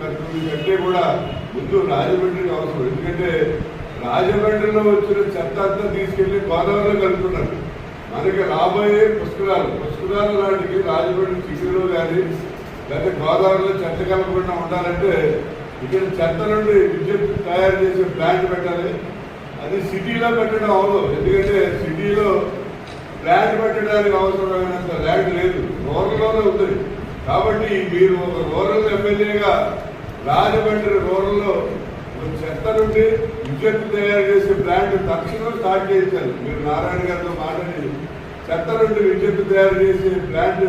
కడపకి కర్నూలు కంటే కూడా ముందు రాజమండ్రికి అవసరం. ఎందుకంటే రాజమండ్రిలో వచ్చిన చెత్త అంతా తీసుకెళ్ళి గోదావరిలో కలుపుతున్నారు. మనకి రాబోయే పుష్కరాలు పుష్కరాలు నాటికి రాజమండ్రి సిటీలో కానీ లేకపోతే గోదావరిలో చెత్త కలపకుండా ఉండాలంటే ఇక్కడ చెత్త నుండి విద్యుత్ తయారు చేసే ప్లాంట్ పెట్టాలి. అది సిటీలో పెట్టడం అవదు. ఎందుకంటే సిటీలో ప్లాంట్ పెట్టడానికి అవసరమైనంత ల్యాండ్ లేదు. రూరల్లోనే ఉంది. కాబట్టి మీరు ఒక రూరల్ ఎమ్మెల్యేగా రాజమండ్రి రూరల్లో చెత్త నుండి విద్యుత్ తయారు చేసే ప్లాంట్ తక్షణం స్టార్ట్ చేయించాలి మీరు నారాయణ గారితో మాట్లాడి చెత్త నుండి విద్యుత్ తయారు చేసే ప్లాంట్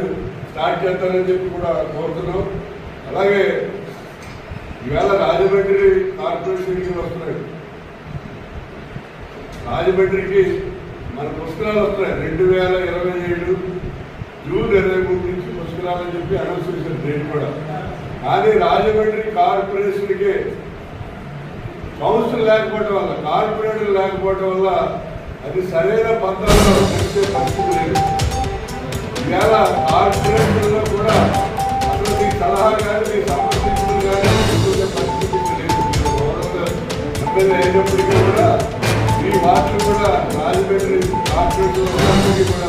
స్టార్ట్ చేస్తారని చెప్పి కూడా కోరుతున్నాం. అలాగే ఈవేళ రాజమండ్రి కార్పొరేషన్కి వస్తున్నాయి రాజమండ్రికి మన పుస్తకాలు వస్తున్నాయి. రెండు వేల ఇరవై ఏడు జూన్ ఇరవై మూడు నుంచి పుస్తకాలు చెప్పి అనౌన్స్ చేశారు నేను కూడా. కానీ రాజమండ్రి కార్పొరేషన్కి కౌన్సిల్ లేకపోవడం వల్ల కార్పొరేటర్ లేకపోవడం వల్ల అది సరైన పద్ధతిలో నడిచే పరిస్థితి లేదు. ఈవేళ కార్పొరేటర్లో కూడా అసలు మీ సలహా కానీ మీ సంప్రదింపులు కానీ తీసుకునే పరిస్థితి లేదు. మీరు గౌరవంగా ఎమ్మెల్యే అయినప్పటికీ కూడా మీ వార్డులు కూడా రాజమండ్రి కార్పొరేషన్ ఉన్నప్పటికీ కూడా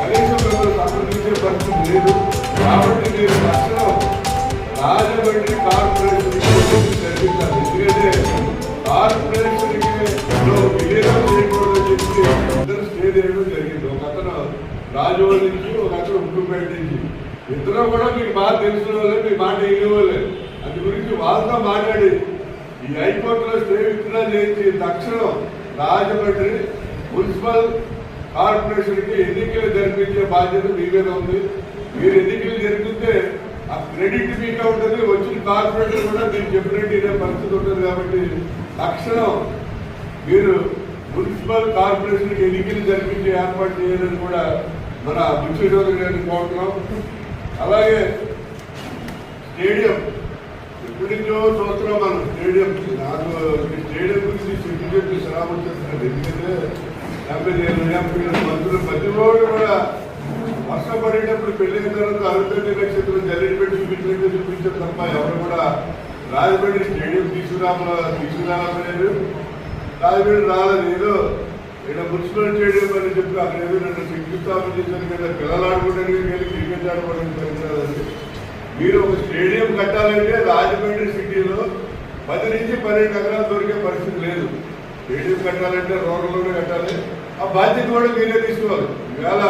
కనీసం మిమ్మల్ని సంప్రదించే పరిస్థితి లేదు కాబట్టి మీరు తక్షణం రాజమండ్రి కార్పొరేషన్ జరిపించాలి ఎందుకంటే కార్పొరేషన్ విలీనం చేయకూడదని చెప్పి ఇద్దరు స్టే చేయడం జరిగింది ఒక అతను నుంచి ఒక అతను నుంచి ఇద్దరు కూడా మీకు బాగా తెలిసిన వాళ్ళే మీ మాట వినేవాళ్ళే అందు గురించి వాళ్ళతో మాట్లాడి ఈ హైకోర్టులో స్టే విత్డ్రా చేయించి తక్షణం రాజమండ్రి మున్సిపల్ కార్పొరేషన్కి ఎన్నికలు జరిపించే బాధ్యత మీ మీద ఉంది. మీరు ఎన్నికలు జరిపితే ఆ క్రెడిట్ మీకే ఉంటుంది వచ్చిన కార్పొరేటర్ కూడా మీరు చెప్పినట్టు ఇదే పరిస్థితి ఉంటుంది కాబట్టి తక్షణం మీరు మున్సిపల్ కార్పొరేషన్కి ఎన్నికలు జరిపించే ఏర్పాటు చేయాలని కూడా మన బుచ్చి గారిని కోరుతున్నాం. అలాగే స్టేడియం ఎప్పటి చూస్తున్నాం మనం స్టేడియం. నాకు స్టేడియం గురించి చెప్పి చెప్పి శ్రామం చేస్తున్నాను ఎందుకంటే డెబ్బై ఏళ్ళు మంత్రులు ప్రతి కూడా వర్షం పడేటప్పుడు పెళ్ళిన తర్వాత అరుదండి నక్షత్రం జల్లెడ పెట్టి చూపించలేదు చూపించారు తప్ప ఎవరు కూడా రాజమండ్రి స్టేడియం తీసుకురామ తీసుకురాలేదు రాజమండ్రి రాలేదు. ఏదో ఇక్కడ మున్సిపల్ స్టేడియం అని చెప్పి అక్కడ ఏదో నన్ను శంకుస్థాపన చేశాను కదా పిల్లలు ఆడుకోవడానికి వెళ్ళి క్రికెట్ ఆడుకోవడానికి పనికిరాదండి మీరు ఒక స్టేడియం కట్టాలంటే రాజమండ్రి సిటీలో పది నుంచి పన్నెండు ఎకరాలు దొరికే పరిస్థితి లేదు. స్టేడియం కట్టాలంటే రోడ్లలోనే కట్టాలి. ఆ బాధ్యత కూడా మీరే తీసుకోవాలి. ఇవాళ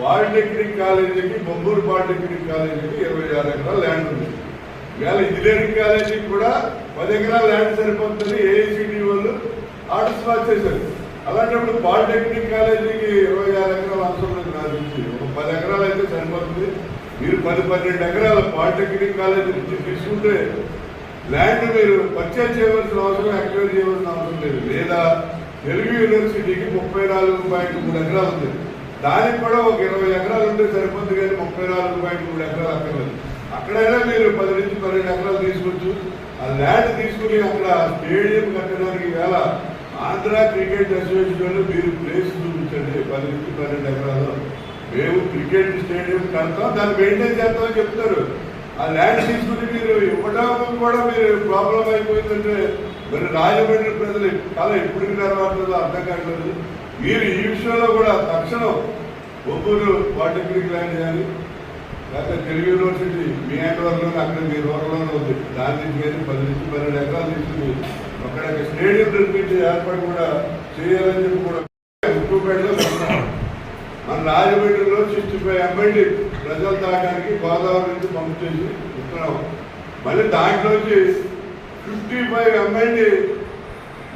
పాలిటెక్నిక్ కాలేజీకి బొమ్మూరు పాలిటెక్నిక్ కాలేజీకి ఇరవై ఆరు ఎకరాల ల్యాండ్ ఉంది. ఇవాళ ఇంజనీరింగ్ కాలేజీకి కూడా పది ఎకరాల ల్యాండ్ సరిపోతుంది. ఏఐసిడి వాళ్ళు ఆర్డర్స్ పాస్ చేశారు. అలాంటప్పుడు పాలిటెక్నిక్ కాలేజీకి ఇరవై ఆరు ఎకరాల అవసరం లేదు నాకు తెలిసి ఒక పది ఎకరాలు అయితే సరిపోతుంది. మీరు పది పన్నెండు ఎకరాల పాలిటెక్నిక్ కాలేజీ నుంచి తీసుకుంటే ల్యాండ్ మీరు పర్చేజ్ చేయవలసిన అవసరం యాక్టివేట్ చేయవలసిన అవసరం లేదు. లేదా తెలుగు యూనివర్సిటీకి ముప్పై నాలుగు పాయింట్ మూడు ఎకరాలు ఉంది. దానికి కూడా ఒక ఇరవై ఎకరాలు ఉంటే సరిపోతుంది కానీ ముప్పై నాలుగు పాయింట్ మూడు ఎకరాలు అక్కర్లేదు. అక్కడైనా మీరు పది నుంచి పన్నెండు ఎకరాలు తీసుకోవచ్చు. ఆ ల్యాండ్ తీసుకుని అక్కడ స్టేడియం కట్టడానికి వేళ ఆంధ్ర క్రికెట్ అసోసియేషన్ మీరు ప్లేస్ చూపించండి. పది నుంచి పన్నెండు ఎకరాలు మేము క్రికెట్ స్టేడియం కడతాం దాన్ని మెయింటైన్ చేస్తామని చెప్తారు. ఆ ల్యాండ్ తీసుకుని మీరు ఇవ్వడం కూడా మీరు ప్రాబ్లం అయిపోయిందంటే మరి రాజమండ్రి ప్రజలు కళ ఎప్పుడు నెరవేరుతుందో అర్థం కావట్లేదు. మీరు ఈ విషయంలో కూడా తక్షణం ఒబ్బూరు పాలిటెక్నిక్ ల్యాండ్ చేయాలి. లేకపోతే తెలుగు యూనివర్సిటీ మీ హ్యాండ్వర్లో అక్కడ మీ రూరల్లోనే ఉంది. దాని నుంచి కానీ పది నుంచి పన్నెండు ఎకరాలు తీసుకుని అక్కడ స్టేడియం నిర్మించే ఏర్పాటు కూడా చేయాలని చెప్పి కూడా ఉప్పుపేటలో మన రాజమండ్రిలో సిక్స్టీ ఫైవ్ ఎంఎల్డి ప్రజలు తాగడానికి గోదావరి నుంచి పంపు చేసి ఇస్తున్నాం. మళ్ళీ దాంట్లోంచి ఫిఫ్టీ ఫైవ్ ఎంఎల్డి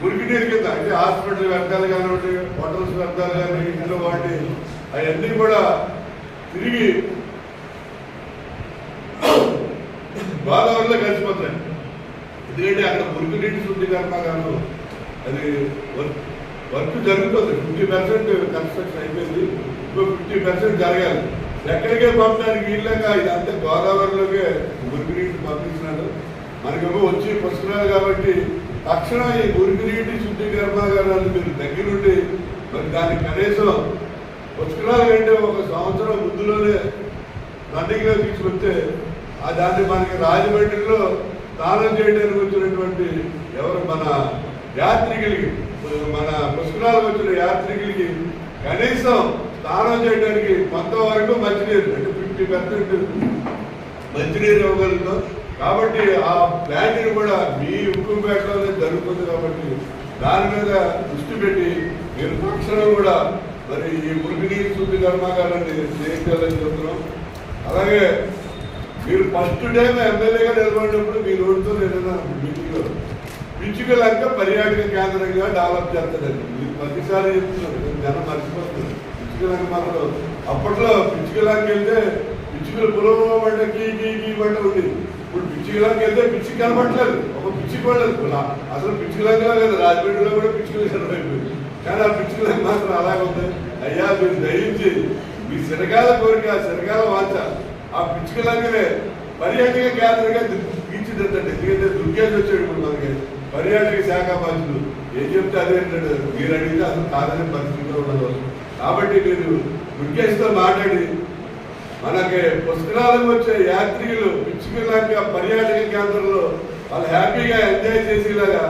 మురికినీరు కింద అంటే హాస్పిటల్ వ్యర్థాలు కానివ్వండి హోటల్స్ వ్యర్థాలు కానీ ఇంట్లో వాటి అవన్నీ కూడా తిరిగి గోదావరిలో కలిసిపోతాయి ఎందుకంటే అక్కడ మురికి నీటి శుద్ధి కాదు అది వర్క్ వర్క్ జరుగుతుంది. ఫిఫ్టీ పర్సెంట్ కన్స్ట్రక్షన్ అయిపోయింది. ఇంకో ఫిఫ్టీ పర్సెంట్ జరగాలి. ఎక్కడికే పంపడానికి వీళ్ళగా ఇదంతా గోదావరిలోకే మురికి నీటి పంపించినాడు మనకేమో వచ్చి పుస్తకాలు కాబట్టి తక్షణం ఈ గురికి నీటి శుద్ధి కర్మాగారాన్ని మీరు దగ్గరుండి మరి దానికి కనీసం పుస్తకాలు కంటే ఒక సంవత్సరం ముందులోనే రన్నింగ్లో తీసుకొస్తే ఆ దాన్ని మనకి రాజమండ్రిలో స్నానం చేయడానికి వచ్చినటువంటి ఎవరు మన యాత్రికులకి మన పుష్కరాలకు వచ్చిన యాత్రికులకి కనీసం స్నానం చేయడానికి కొంత వరకు మంచినీరు అంటే ఫిఫ్టీ పర్సెంట్ మంచినీరు ఇవ్వగలుగుతాం. కాబట్టి ఆ ప్లాంట్ని కూడా మీ ఉక్కుంపేటలోనే జరుగుతుంది కాబట్టి దాని మీద దృష్టి పెట్టి మీరు తక్షణం కూడా మరి ఈ మురుగునీరు శుద్ధి కర్మాగారాన్ని చేయించాలని చెప్తున్నాం అలాగే మీరు ఫస్ట్ టైం ఎమ్మెల్యేగా నిలబడినప్పుడు మీ రోడ్డుతో ఏదైనా పిచ్చుకలు పిచ్చుకలంక పర్యాటక కేంద్రంగా డెవలప్ చేస్తారండి మీరు ప్రతిసారి చెప్తున్నారు జనం మర్చిపోతున్నారు పిచ్చుకలంక మాత్రం అప్పట్లో పిచ్చుకలంక వెళ్తే పిచ్చుకలు పొలంలో పడ్డ కీ కీ కీ పడ్డ ఉంది పిచ్చుకలంక వెళ్తే పిచ్చి కనపట్లేదు ఒక పిచ్చి పడలేదు అసలు పిచ్చుకలంగా లేదు. రాజమండ్రిలో కూడా పిచ్చుకలు అయిపోయింది కానీ ఆ పిచ్చుకలంక మాత్రం అలాగే ఉంది. అయ్యా మీరు దయించి మీ శనగాల కోరిక ఆ శనగాల వాచ ఆ పిచ్చుకలంగానే పర్యాటక కేంద్రంగా తీర్చిదిద్దండి. ఎందుకంటే దుర్గేజ్ వచ్చాడు ఇప్పుడు మనకి. పర్యాటక శాఖ బాధ్యులు ఏం చెప్తే అదే అంటాడు. మీరు అడిగితే అసలు కాదనే పరిస్థితిలో ఉండదు కాబట్టి మీరు దుర్గేష్తో మాట్లాడి మనకి పుస్తకాలకు వచ్చే యాత్రికులు పిచ్చుకలాగా పర్యాటక కేంద్రంలో వాళ్ళు హ్యాపీగా ఎంజాయ్ చేసేలాగా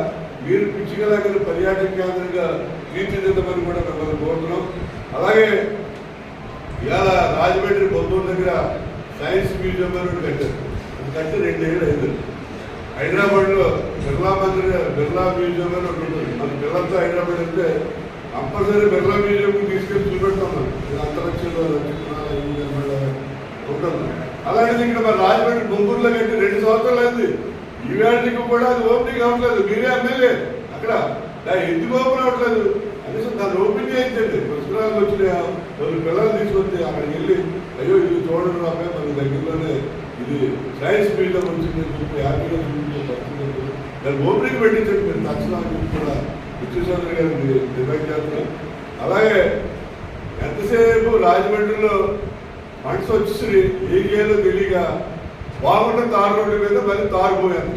మీరు పిచ్చుకలాగా పర్యాటక కేంద్రంగా తీర్చిదిద్దమని కూడా మిమ్మల్ని కోరుతున్నాం. అలాగే ఇవాళ రాజమండ్రి బొమ్మూరు దగ్గర సైన్స్ మ్యూజియం అని ఒకటి కట్టారు. అది కట్టి రెండేళ్ళు ఐదు హైదరాబాద్లో బిర్లా మందిర్ బిర్లా మ్యూజియం అని ఒకటి ఉంటుంది మన పిల్లలతో హైదరాబాద్ వెళ్తే కంపల్సరీ బిర్లా మ్యూజియం తీసుకెళ్ళి చూపెడతాం మనం. ఇది అంతరిక్షంలో ఉంటుంది. అలాంటిది ఇక్కడ మరి రాజమండ్రి గుంటూరులో కట్టి రెండు సంవత్సరాలు అయింది. ఈ వేళకి కూడా అది ఓపెనింగ్ అవ్వట్లేదు మీరే ఎమ్మెల్యే. అక్కడ దాన్ని ఎందుకు ఓపెన్ అవ్వట్లేదు కనీసం దాన్ని ఓపెన్ చేయించండి. పుస్తకాలు వచ్చిన వాళ్ళు పిల్లలు తీసుకొచ్చి అక్కడికి వెళ్ళి అయ్యో ఇది చూడండి రాబోయే మన దగ్గరలోనే ఇది సైన్స్ మ్యూజియం వచ్చింది అని చెప్పి హ్యాపీగా చూపించే దాన్ని ఓపెనింగ్ పెట్టించండి. మీరు తక్షణం అని చెప్పి కూడా విశ్వేశ్వర గారిని డిమాండ్ చేస్తున్నారు. అలాగే ఎంతసేపు రాజమండ్రిలో ఫండ్స్ వచ్చి ఏం చేయాలో తెలియక బాగున్న తారు రోడ్డు మీద మళ్ళీ తారు పోయాను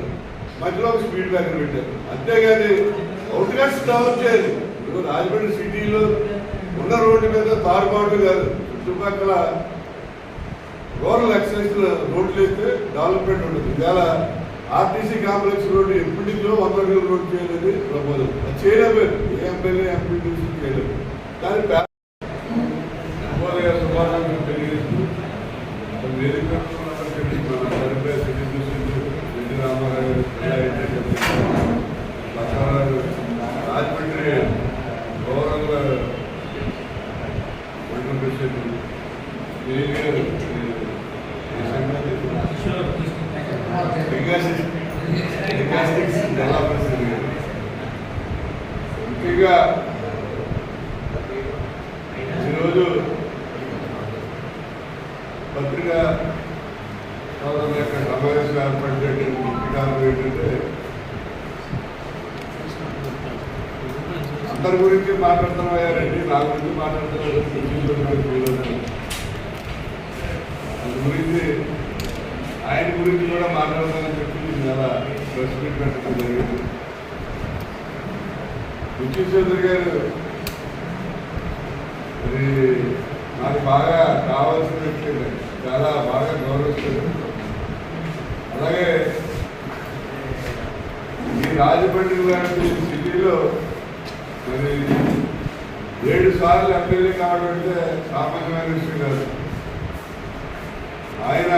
మధ్యలో ఒక స్పీడ్ బ్రేకర్ పెట్టారు. అంతేగాని అవుట్లెట్స్ డెవలప్ చేయాలి. ఇప్పుడు రాజమండ్రి సిటీలో ఉన్న రోడ్డు మీద తారుబాటు కాదు. చుట్టుపక్కల రూరల్ ఎక్సైజ్ రోడ్లు వేస్తే డెవలప్మెంట్ ఉంటుంది ఇవాళ ఆర్టీసీ కాంప్లెక్స్ రోడ్డు ఎప్పటి వంద అడుగుల రోడ్డు చేయలేదు ప్రపోజల్ అది చేయలేదు ఏ ఎమ్మెల్యే ఎంపీ చేయలేదు. కానీ ప్యా- ఎమ్మెల్యే గారు శుభాకాంక్షలు తెలియజేస్తూ మరి వేదిక మీద ఉన్నటువంటి మన సరిపోయే సిటీ ప్రెసిడెంట్ రెడ్డి రామారావు గారు, జిల్లా ఎగ్జిక్యూటివ్ ప్రెసిడెంట్ లక్ష్మణరావు గారు, రాజమండ్రి గౌరవ మండల ప్రెసిడెంట్ వినయ్ గారు, ఈ సంగతి జిమ్నాస్టిక్స్ జిమ్నాస్టిక్స్ జిల్లా ప్రెసిడెంట్ గారు. ముఖ్యంగా ఈరోజు పత్రిక సోదరుల యొక్క సమావేశం ఏర్పడినటువంటి ముఖ్య కారణం ఏంటంటే అందరి గురించి మాట్లాడుతున్నారండి నా గురించి మాట్లాడుతున్నారు అందు గురించి ఆయన గురించి కూడా మాట్లాడతానని చెప్పి చాలా ప్రెస్ మీట్ పెట్టడం జరిగింది. ముఖ్య చౌదరి గారు మరి నాకు బాగా కావాల్సిన వ్యక్తి చాలా బాగా గౌరవిస్తుంది అలాగే ఈ రాజమండ్రి లాంటి సిటీలో ఏడు సార్లు ఎమ్మెల్యే కావడం అంటే సామాన్యమైన విషయం కాదు ఆయన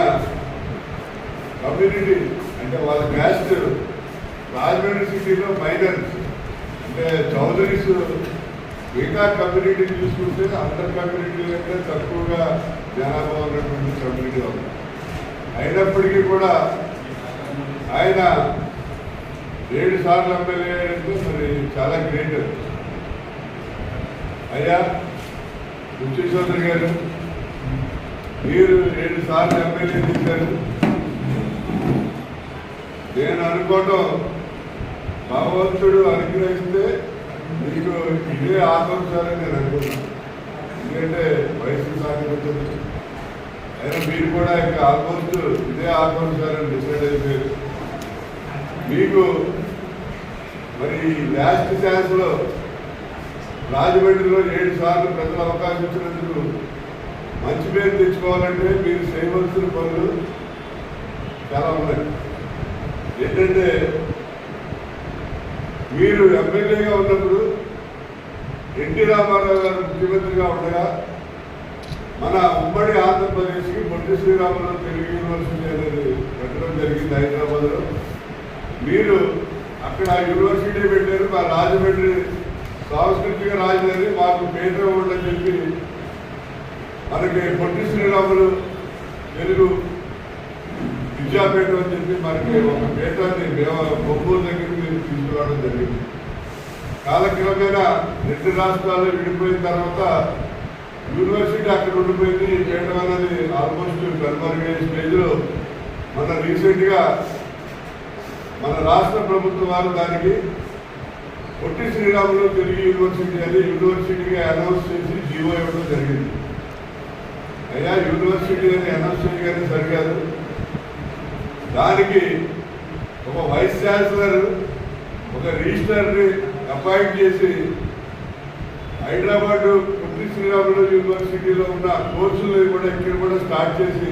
కమ్యూనిటీ అంటే వాళ్ళ క్యాస్ట్ రాజమండ్రి సిటీలో మైనర్స్ అంటే చౌదరీస్ మిగతా కమ్యూనిటీ చూసుకుంటే అందరి కమ్యూనిటీ కంటే తక్కువగా జనాభా ఉన్నటువంటి కమ్యూనిటీ ఉంది అయినప్పటికీ కూడా ఆయన ఏడు సార్లు ఎమ్మెల్యే అంటే మరి చాలా గ్రేట్ అయ్యా ముఖ్య గారు మీరు రెండు సార్లు ఎమ్మెల్యే చేశారు నేను అనుకోవటం భగవంతుడు అనుగ్రహిస్తే మీకు ఇదే ఆకాంక్షాలని నేను అనుకున్నాను ఎందుకంటే వయసు సాధించదు. అయినా మీరు కూడా ఇంకా ఆల్మోస్ట్ ఇదే ఆకాంక్షాలని డిసైడ్ అయిపోయారు. మీకు మరి లాస్ట్ ఛాన్స్లో రాజమండ్రిలో ఏడు సార్లు ప్రజలు అవకాశం ఇచ్చినందుకు మంచి పేరు తెచ్చుకోవాలంటే మీరు చేయవలసిన పనులు చాలా ఉన్నాయి. ఏంటంటే మీరు ఎమ్మెల్యేగా ఉన్నప్పుడు ఎన్టీ రామారావు గారు ముఖ్యమంత్రిగా ఉండగా మన ఉమ్మడి ఆంధ్రప్రదేశ్కి పొట్టి శ్రీరాములు తెలుగు యూనివర్సిటీ అనేది పెట్టడం జరిగింది హైదరాబాద్లో. మీరు అక్కడ యూనివర్సిటీ పెట్టారు మా రాజమండ్రి సాంస్కృతిక రాజధాని మాకు పేరు ఉందని చెప్పి మనకి పొట్టి శ్రీరాములు తెలుగు విద్యాపేట అని చెప్పి మనకి ఒక పీఠాన్ని బొమ్మూరు బొబ్బూరు దగ్గరికి మీరు తీసుకురావడం జరిగింది. కాలక్రమేణా రెండు రాష్ట్రాలు విడిపోయిన తర్వాత యూనివర్సిటీ అక్కడ ఉండిపోయింది. ఈ పీఠం అనేది ఆల్మోస్ట్ కనుమరుగయ్యే స్టేజ్లో మన రీసెంట్గా మన రాష్ట్ర ప్రభుత్వం వారు దానికి పొట్టి శ్రీరాములు తెలుగు యూనివర్సిటీ అని యూనివర్సిటీగా అనౌన్స్ చేసి జీవో ఇవ్వడం జరిగింది. అయ్యా యూనివర్సిటీ అని అనౌన్స్ చేయగానే సరికాదు. దానికి ఒక వైస్ ఛాన్సలర్ ఒక రిజిస్టర్ని అపాయింట్ చేసి హైదరాబాద్ పొట్టి శ్రీరాములు యూనివర్సిటీలో ఉన్న కోర్సులు కూడా ఇక్కడ కూడా స్టార్ట్ చేసి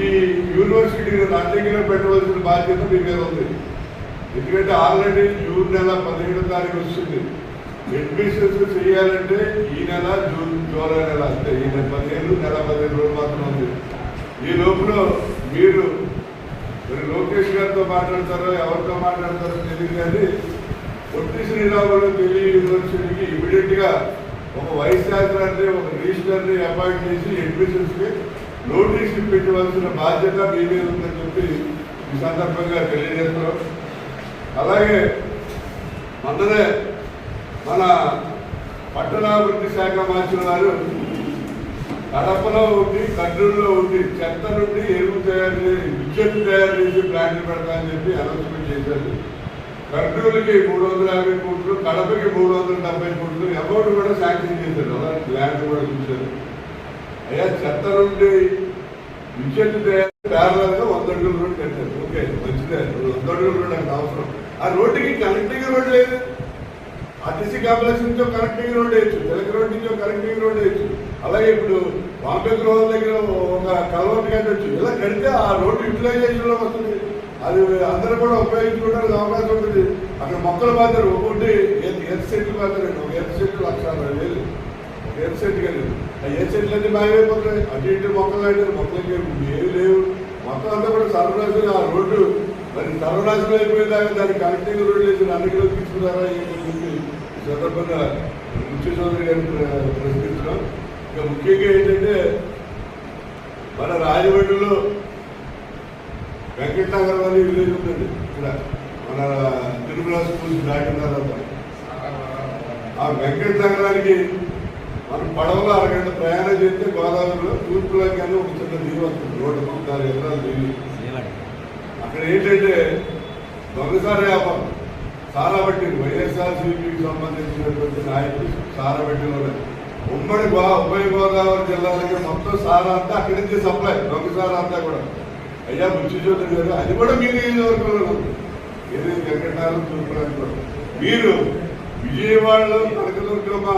ఈ యూనివర్సిటీని నా దగ్గర పెట్టవలసిన బాధ్యత మీ మీద ఉంది. ఎందుకంటే ఆల్రెడీ జూన్ నెల పదిహేడో తారీఖు వస్తుంది. అడ్మిషన్స్ చేయాలంటే ఈ నెల జూన్ జూలై నెల అంటే ఈ నెల పదిహేను నెల పదిహేను రోజులు మాత్రం ఉంది. ఈ లోపల మీరు మరి లోకేష్ గారితో మాట్లాడతారో ఎవరితో మాట్లాడతారో తెలియదు కానీ పొట్టి శ్రీరాములు తెలుగు యూనివర్సిటీకి ఇమీడియట్గా ఒక వైస్ ఛాన్సలర్ని ఒక రిజిస్టర్ని అపాయింట్ చేసి అడ్మిషన్స్కి నోటీసులు పెట్టవలసిన బాధ్యత మీ మీద ఉందని చెప్పి ఈ సందర్భంగా తెలియజేస్తున్నాం. అలాగే మొన్ననే మన పట్టణాభివృద్ధి శాఖ మార్చిన వారు కడపలో ఉండి కర్నూలులో ఉండి చెత్త నుండి ఎరువు తయారు చేసి విద్యుత్ తయారు చేసి ప్లాంట్లు పెడతామని చెప్పి అనౌన్స్మెంట్ చేశారు. కర్నూలుకి మూడు వందల యాభై కోట్లు కడపకి మూడు వందల డెబ్బై కోట్లు అమౌంట్ కూడా శాంక్షన్ చేశారు. అలాంటి ల్యాండ్ కూడా చూశారు. అయ్యా చెత్త నుండి విద్యుత్ తయారు ప్యారలల్ వంద అడుగులు రోడ్డు కట్టారు. ఓకే మంచిదే. వంద అడుగులు రోడ్డు అంటే అవసరం. ఆ రోడ్డుకి కనెక్టింగ్ రోడ్ లేదు. ఆర్టీసీ కాంప్లెక్స్ నుంచో కనెక్టింగ్ రోడ్ వేయచ్చు తెలక రోడ్ నుంచో కనెక్టింగ్ రోడ్ వేయచ్చు అలాగే ఇప్పుడు బాంబే గ్రోవర్ దగ్గర ఒక కలవట్ కట్టచ్చు ఇలా కడితే ఆ రోడ్డు యూటిలైజేషన్లో వస్తుంది. అది అందరూ కూడా ఉపయోగించుకోవడానికి అవకాశం ఉంటుంది. అక్కడ మొక్కలు పాతారు ఒక్కొక్కటి ఎర్త్ సెట్లు పాతారండి ఒక ఎర్త్ సెట్లు లక్ష అరవై వేలు ఒక ఎర్త్ సెట్ కానీ ఆ ఎర్త్ సెట్లు అన్నీ మాయమైపోతాయి అటు ఇటు మొక్కలు అంటే మొక్కలకి ఏమి లేవు. మొత్తం అంతా కూడా సర్వనాశనం. ఆ రోడ్డు మరి సర్వనాశనం అయిపోయేదాకా దాన్ని కనెక్టింగ్ రోడ్ లేదు అన్నిటిలో తీసుకున్నారా ఏంటని చెప్పి ఈ సందర్భంగా ముఖ్య చౌదరి గారిని ప్ర- ఇంకా ముఖ్యంగా ఏంటంటే మన రాజమండ్రిలో వెంకటనగరం అని విలేజ్ ఉందండి. ఇక్కడ మన తిరుమల స్కూల్స్ దాటిన తర్వాత. ఆ వెంకట నగరానికి మనం పడవలో అరగంట ప్రయాణం చేస్తే గోదావరిలో తూర్పులో కానీ ఒక చిన్న దీవి వస్తుంది. రోడ్డు ముప్పై నాలుగు ఎకరాల అక్కడ ఏంటంటే దొంగసారి వ్యాపారం. సారాబట్టి వైఎస్ఆర్సీపీకి సంబంధించినటువంటి నాయకులు సారాబట్టిలో ఉమ్మడి గో ఉభయ గోదావరి జిల్లాలకి మొత్తం సారా అంతా అక్కడి నుంచి సప్లై. దొంగసార అంతా కూడా. అయ్యా బుచ్చి గారు అది కూడా మీ నియోజకవర్గంలో. ఏది వెంకటనాథం తూర్పులోకి కూడా. మీరు విజయవాడలో కనకదుర్గమ్మ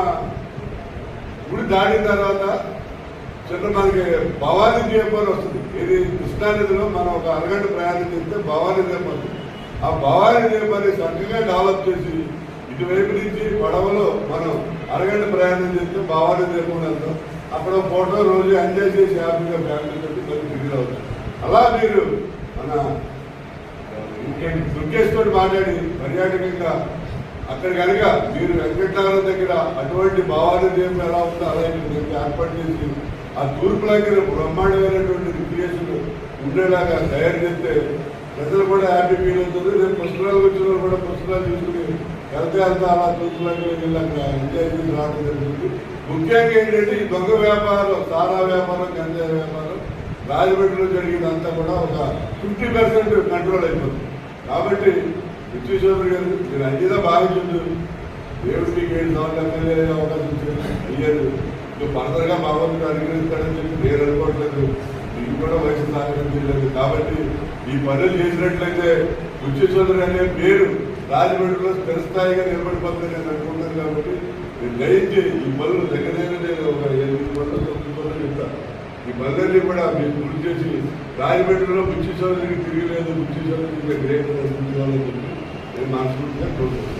గుడి దాడిన తర్వాత చిన్న మనకి భవానీ ద్వీపం వస్తుంది? ఇది కృష్ణానదిలో మనం ఒక అరగంట ప్రయాణం చేస్తే భవానీ ద్వీపం వస్తుంది? ఆ భవానీ ద్వీపాన్ని చక్కగా డెవలప్ చేసి ఇటువైపు నుంచి పడవలో మనం అరగంట ప్రయాణం చేస్తే భవానీ ద్వీపం వెళ్తాం అక్కడ ఫోటో రోజు ఎంజాయ్ చేసి హ్యాపీగా ఫ్యామిలీ తోటి మళ్ళీ తిరిగి అవుతాం అలా మీరు మన దుర్గేష్ తోటి మాట్లాడి పర్యాటకంగా అక్కడ కనుక మీరు వెంకటనగరం దగ్గర అటువంటి భావాలు దేవం ఎలా ఉందో అలాగే ఏర్పాటు చేసి ఆ తూర్పు దగ్గర బ్రహ్మాండమైనటువంటి రిక్రియేషన్ ఉండేలాగా తయారు చేస్తే ప్రజలు కూడా హ్యాపీ ఫీల్ అవుతుంది రేపు పుస్తకాలు వచ్చిన వాళ్ళు కూడా పుస్తకాలు తీసుకుని వెళ్తే వెళ్తే అలా తూర్పు దగ్గర వెళ్ళాక ఎంజాయ్ చేసి రావడం జరుగుతుంది. ముఖ్యంగా ఏంటంటే ఈ దొంగ వ్యాపారం సారా వ్యాపారం గంజాయి వ్యాపారం రాజమండ్రిలో జరిగిందంతా కూడా ఒక ఫిఫ్టీ పర్సెంట్ కంట్రోల్ అయిపోతుంది. కాబట్టి విద్యు చౌదరి గారు మీరు అంజీదా భావించదు దేవుడికి ఏడు సార్లు ఎమ్మెల్యే అవకాశం ఇచ్చారు అయ్యారు ఇంకా ఫర్దర్గా భగవంతుడు అనుగ్రహిస్తాడని చెప్పి నేను అనుకోవట్లేదు. మీకు కూడా వయసు సాగలేదు కాబట్టి ఈ పనులు చేసినట్లయితే ఉచ్చేశ్వరుడు అనే పేరు రాజమండ్రిలో స్థిరస్థాయిగా నిలబడిపోతుంది నేను అనుకుంటున్నాను కాబట్టి నేను దయించి ఈ పనులు దగ్గరైనా నేను ఒక ఎనిమిది పనులు తొమ్మిది చెప్తాను ఈ పనులన్నీ కూడా మీరు పూర్తి చేసి రాజమండ్రిలో ఉచ్చేశ్వరుడికి తిరిగి లేదు ఉచ్చేశ్వరుడికి గ్రేట్ అని చెప్పి నేను మనస్ఫూర్తిగా కోరుతున్నాను